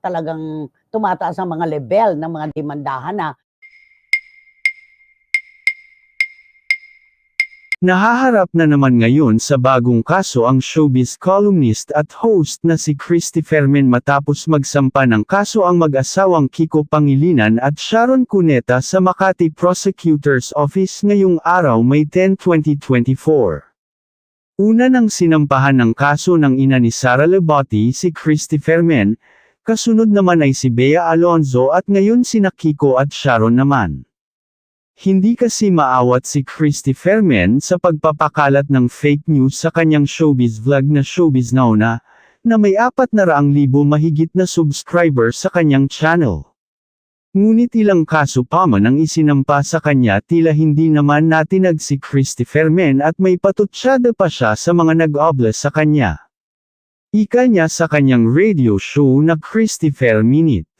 talagang tumataas ang mga level ng mga demandahan na Nahaharap na naman ngayon sa bagong kaso ang showbiz columnist at host na si Christy Fermin matapos magsampa ng kaso ang mag-asawang Kiko Pangilinan at Sharon Cuneta sa Makati Prosecutor's Office ngayong araw May 10, 2024. Una nang sinampahan ng kaso ng ina ni Sara Lebotti si Christy Fermin, kasunod naman ay si Bea Alonzo at ngayon sina Kiko at Sharon naman. Hindi kasi maawat si Christy Fermin sa pagpapakalat ng fake news sa kanyang showbiz vlog na Showbiz Now na, na may apat na raang libo mahigit na subscriber sa kanyang channel. Ngunit ilang kaso pa man ang isinampa sa kanya tila hindi naman natinag si Christy Fermin at may patutsada pa siya sa mga nag-obla sa kanya. Ika niya sa kanyang radio show na Christy Fair Minute.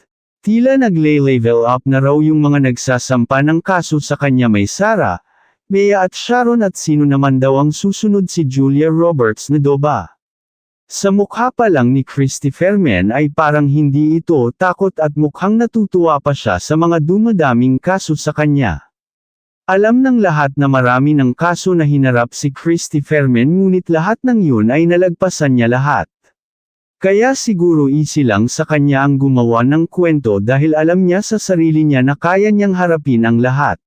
Tila nagle-level up na raw yung mga nagsasampa ng kaso sa kanya may Sara, Bea at Sharon at sino naman daw ang susunod si Julia Roberts na doba. Sa mukha pa lang ni Christy Fermin ay parang hindi ito takot at mukhang natutuwa pa siya sa mga dumadaming kaso sa kanya. Alam ng lahat na marami ng kaso na hinarap si Christy Fermin ngunit lahat ng yun ay nalagpasan niya lahat. Kaya siguro easy lang sa kanya ang gumawa ng kwento dahil alam niya sa sarili niya na kaya niyang harapin ang lahat.